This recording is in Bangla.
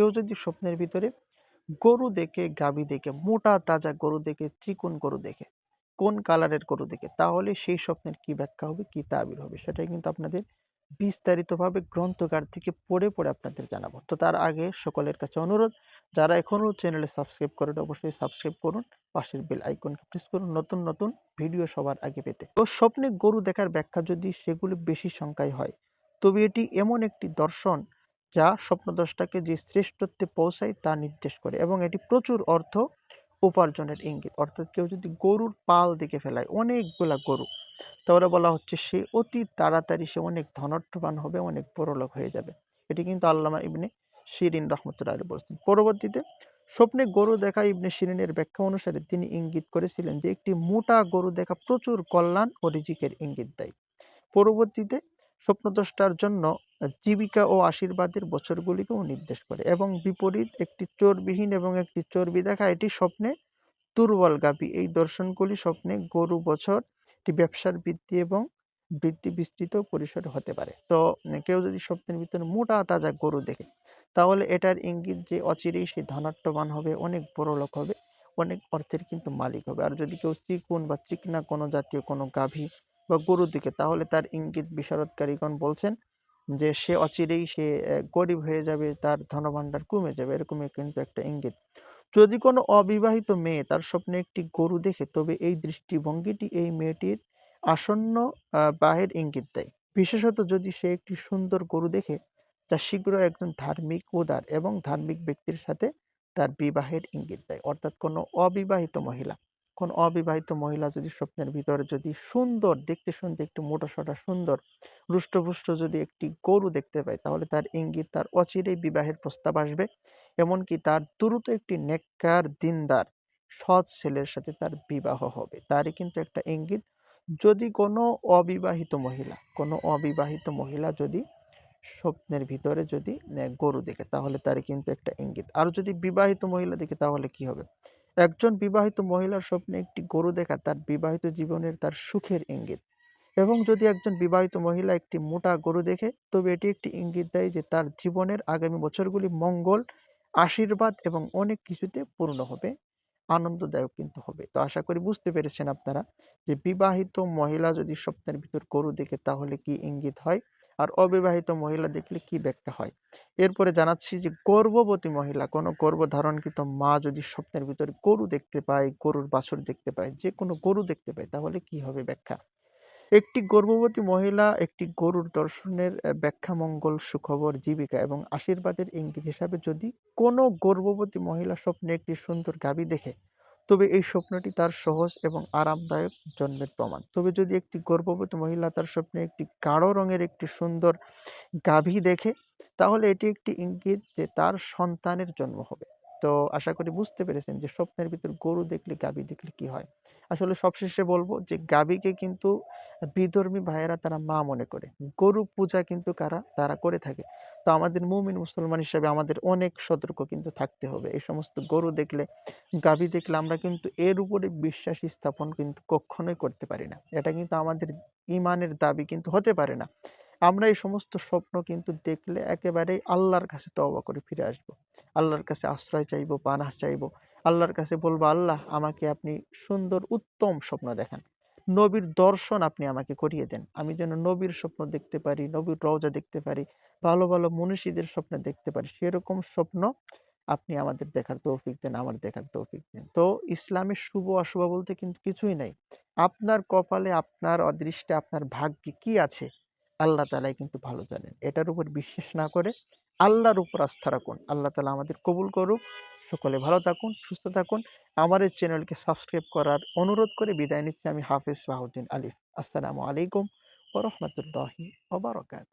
কেউ যদি স্বপ্নের ভিতরে গরু দেখে, গাভী দেখে, মোটা, তাজা গরু দেখে, চিকন গরু দেখে, কোন কালারের গরু দেখে, তাহলে সেই স্বপ্নের কি ব্যাখ্যা হবে, কি তাবির হবে? সেটাই কিন্তু আপনাদের বিস্তারিতভাবে গ্রন্থকার থেকে পড়ে পড়ে আপনাদের জানাব। তো তার আগে সকলের কাছে অনুরোধ, যারা এখনও চ্যানেলে সাবস্ক্রাইব করেন অবশ্যই সাবস্ক্রাইব করুন, পাশের বেল আইকনকে প্রেস করুন, নতুন নতুন ভিডিও সবার আগে পেতে। তো স্বপ্নে গরু দেখার ব্যাখ্যা যদি সেগুলি বেশি সংখ্যায় হয়, তবে এটি এমন একটি দর্শন যা স্বপ্নদশটাকে যে শ্রেষ্ঠত্বে পৌঁছায় তা নির্দেশ করে এবং এটি প্রচুর অর্থ উপার্জনের ইঙ্গিত। অর্থাৎ কেউ যদি গরুর পাল দিকে ফেলায়, অনেকগুলা গরু, তাহলে বলা হচ্ছে সে অতি তাড়াতাড়ি সে অনেক ধনাঢ্যবান হবে, অনেক বড়লোক হয়ে যাবে। এটি কিন্তু আল্লামা ইবনে শিরিন রহমতুল্লাহ আলী বলছেন। পরবর্তীতে স্বপ্নে গরু দেখা ইবনে শিরিনের ব্যাখ্যা অনুসারে তিনি ইঙ্গিত করেছিলেন যে একটি মোটা গরু দেখা প্রচুর কল্যাণ ও রিজিকের ইঙ্গিত দেয়। পরবর্তীতে স্বপ্নদ্রষ্টার জন্য জীবিকা ও আশীর্বাদের বছরগুলিকেও নির্দেশ করে এবং বিপরীত একটি চোরবিহীন এবং একটি চর্বি দেখা, এটি স্বপ্নে দুর্বল গাভী। এই দর্শনগুলি স্বপ্নে গরু বছর একটি ব্যবসার বৃদ্ধি এবং বৃদ্ধি বিস্তৃত পরিসর হতে পারে। তো কেউ যদি স্বপ্নের ভিতরে মোটা তাজা গরু দেখে, তাহলে এটার ইঙ্গিত যে অচিরেই সে ধনাট্যবান হবে, অনেক বড় লোক হবে, অনেক অর্থের কিন্তু মালিক হবে। আর যদি কেউ চিকুন বা চিকনা কোনো জাতীয় কোনো গাভী বা গরুর দিকে, তাহলে তার ইঙ্গিত বিশারদকারীগণ বলছেন যে, সে অচিরেই সে গরিব হয়ে যাবে, তার ধনভাণ্ডার কমে যাবে, এরকমই কিন্তু একটা ইঙ্গিত। যদি কোনো অবিবাহিত মেয়ে তার স্বপ্নে একটি গরু দেখে, তবে এই দৃষ্টিভঙ্গিটি এই মেয়েটির আসন্ন বাহের ইঙ্গিত দেয়। বিশেষত যদি সে একটি সুন্দর গরু দেখে, তা শীঘ্র একজন ধার্মিক উদার এবং ধার্মিক ব্যক্তির সাথে তার বিবাহের ইঙ্গিত দেয়, অর্থাৎ কোনো অবিবাহিত মহিলা। কোন অবিবাহিত মহিলা যদি স্বপ্নের ভিতরে যদি সুন্দর, দেখতে শুনতে একটু মোটাসোটা সুন্দর রুষ্টপুষ্ট যদি একটি গরু দেখতে পায়, তাহলে তার ইঙ্গিত তার অচিরেই বিবাহের প্রস্তাব আসবে। এমনকি তার দ্রুত একটি নেককার দিনদার, সৎ ছেলের সাথে তার বিবাহ হবে। তারই কিন্তু একটা ইঙ্গিত, যদি কোনো অবিবাহিত মহিলা, কোনো অবিবাহিত মহিলা যদি স্বপ্নের ভিতরে যদি গরু দেখে, তাহলে তার কিন্তু একটা ইঙ্গিত। আর যদি বিবাহিত মহিলা দেখে, তাহলে কি হবে? একজন বিবাহিত মহিলার স্বপ্নে একটি গরু দেখা তার বিবাহিত জীবনের তার সুখের ইঙ্গিত। এবং যদি একজন বিবাহিত মহিলা একটি মোটা গরু দেখে, তবে এটি একটি ইঙ্গিত দেয় যে তার জীবনের আগামী বছরগুলি মঙ্গল, আশীর্বাদ এবং অনেক কিছুতে পূর্ণ হবে, আনন্দদায়ক কিন্তু হবে। তো আশা করি বুঝতে পেরেছেন আপনারা যে বিবাহিত মহিলা যদি স্বপ্নের ভিতর গরু দেখে তাহলে কি ইঙ্গিত হয়? আর অবিবাহিত মহিলা দেখলে কি ব্যাখ্যা হয়? এরপরে জানাচ্ছি যে, গর্ভবতী মহিলা, কোনো গর্ভধারণকৃত মা যদি স্বপ্নের ভিতরে গরু দেখতে পায়, গরুর বাছুর দেখতে পায়, যে কোনো গরু দেখতে পায়, তাহলে কি হবে ব্যাখ্যা? একটি গর্ভবতী মহিলা একটি গরুর দর্শনের ব্যাখ্যা মঙ্গল সুখবর, জীবিকা এবং আশীর্বাদের ইঙ্গিত হিসাবে যদি কোনো গর্ভবতী মহিলা স্বপ্নে একটি সুন্দর গাবি দেখে তবে এই স্বপ্নটি তার সহজ এবং আরামদায়ক জন্মের প্রমাণ। তবে যদি একটি গর্ভবতী মহিলা তার স্বপ্নে একটি গাঢ় রঙের একটি সুন্দর গাভী দেখে, তাহলে এটি একটি ইঙ্গিত যে তার সন্তানের জন্ম হবে। তো আশা করি বুঝতে পেরেছেন যে স্বপ্নের ভিতর গরু দেখলে গাভী দেখলে কি হয়। আসলে সবশেষে বলব যে গাভীকে কিন্তু বিধর্মী ভাইয়েরা তারা মা মনে করে। গরু পূজা কিন্তু কারা? তারা করে থাকে। তো আমাদের মুমিন মুসলমান হিসাবে আমাদের অনেক সতর্ক কিন্তু থাকতে হবে। এই সমস্ত গরু দেখলে, গাভী দেখলে আমরা কিন্তু এর উপরে বিশ্বাস স্থাপন কিন্তু কখনোই করতে পারি না। এটা কিন্তু আমাদের ইমানের দাবি কিন্তু হতে পারে না। আমরা এই সমস্ত স্বপ্ন কিন্তু দেখলে একেবারেই আল্লাহর কাছে তওবা করে ফিরে আসব। আল্লাহর কাছে আশ্রয় চাইব, পানাহ চাইব। আল্লাহর কাছে বলব, আল্লাহ, আমাকে আপনি সুন্দর, উত্তম স্বপ্ন দেখান। নবীর দর্শন আপনি আমাকে করিয়ে দেন। আমি যেন নবীর স্বপ্ন দেখতে পারি, নবীর রওজা দেখতে পারি, ভালো ভালো মনীষীদের স্বপ্ন দেখতে পারি। সেরকম স্বপ্ন আপনি আমাদের দেখার তৌফিক দেন, আমার দেখার তৌফিক দেন। তো ইসলামের শুভ অশুভ বলতে কিন্তু কিছুই নাই। আপনার কপালে আপনার অদৃষ্টে, আপনার ভাগ্যে কি আছে? আল্লাহ তালাই কিন্তু ভালো জানেন। এটার উপর বিশ্বাস না করে আল্লাহর উপর আস্থা রাখুন। আল্লাহ তালা আমাদের কবুল করুক। সকলে ভালো থাকুন, সুস্থ থাকুন। আমার এই চ্যানেলকে সাবস্ক্রাইব করার অনুরোধ করে বিদায় নিচ্ছি আমি হাফিজ বাহুদ্দিন আলিফ। আসসালামু আলাইকুম ওরহমতুল্লাহি ওবরাকাত